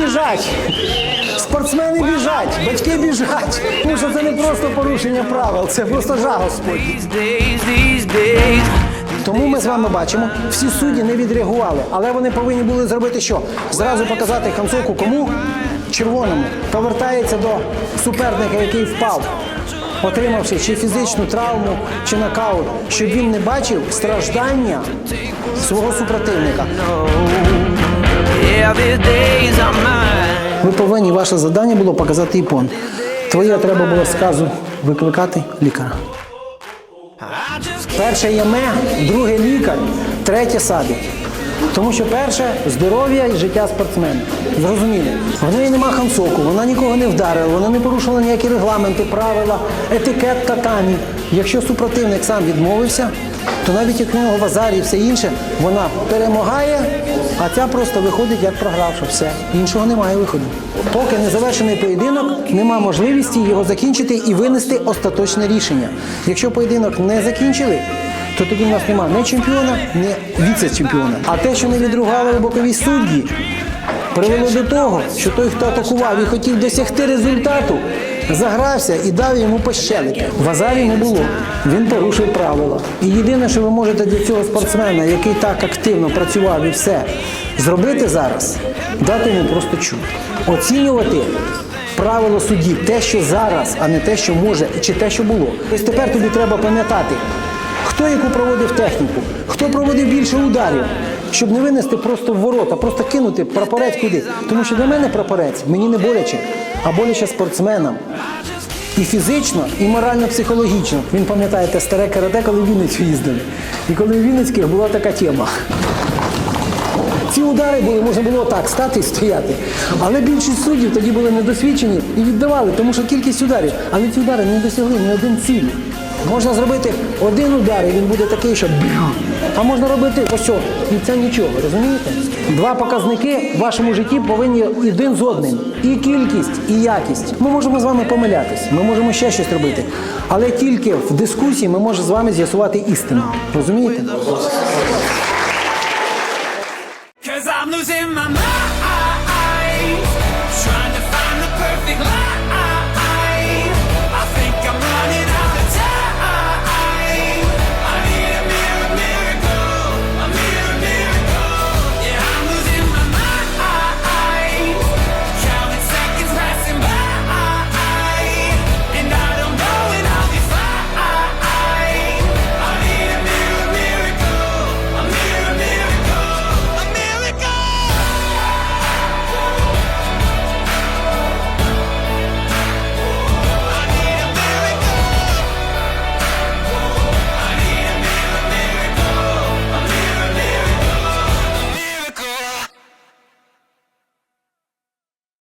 біжать. Спортсмени біжать, батьки біжать. Тому що це не просто порушення правил, це просто жах days. Тому ми з вами бачимо, всі судді не відреагували, але вони повинні були зробити що? Зразу показати концовку кому? Червоному. Повертається до суперника, який впав, отримавши чи фізичну травму, чи нокаут, щоб він не бачив страждання свого супротивника. Ви повинні, ваше завдання було показати іпон. Твоє треба було сказу викликати лікаря. Перше яме, друге лікар, третє садить. Тому що перше здоров'я і життя спортсмена. Зрозуміло. В неї нема хансоку, вона нікого не вдарила, вона не порушила ніякі регламенти, правила, етикет татамі. Якщо супротивник сам відмовився, то навіть як в в і все інше, вона перемагає, а ця просто виходить як програвша. Все. Іншого немає виходу. Поки не завершений поєдинок, нема можливості його закінчити і винести остаточне рішення. Якщо поєдинок не закінчили, то тоді в нас немає ні чемпіона, ні віце-чемпіона. А те, що не відругали бокові судді, привело до того, що той, хто атакував і хотів досягти результату, загрався і дав йому по щелепі. В азарі не було. Він порушив правила. І єдине, що ви можете для цього спортсмена, який так активно працював і все, зробити зараз, дати йому просто чуд. Оцінювати правило судді, те, що зараз, а не те, що може, чи те, що було. Ось тепер тобі треба пам'ятати, хто яку проводив техніку, хто проводив більше ударів, щоб не винести просто в ворота, просто кинути прапорець куди. Тому що для мене прапорець мені не боляче, а боляче спортсменам. І фізично, і морально-психологічно. Він пам'ятаєте старе карате, коли в Вінницю їздили. І коли в Вінницьких була така тема. Ці удари були, можна було так стати і стояти. Але більшість суддів тоді були недосвідчені і віддавали, тому що кількість ударів. Але ці удари не досягли ні один цілі. Можна зробити один удар, і він буде такий, що. А можна робити ось і це нічого, розумієте? Два показники в вашому житті повинні один з одним. І кількість, і якість. Ми можемо з вами помилятись, ми можемо ще щось робити. Але тільки в дискусії ми можемо з вами з'ясувати істину. Розумієте?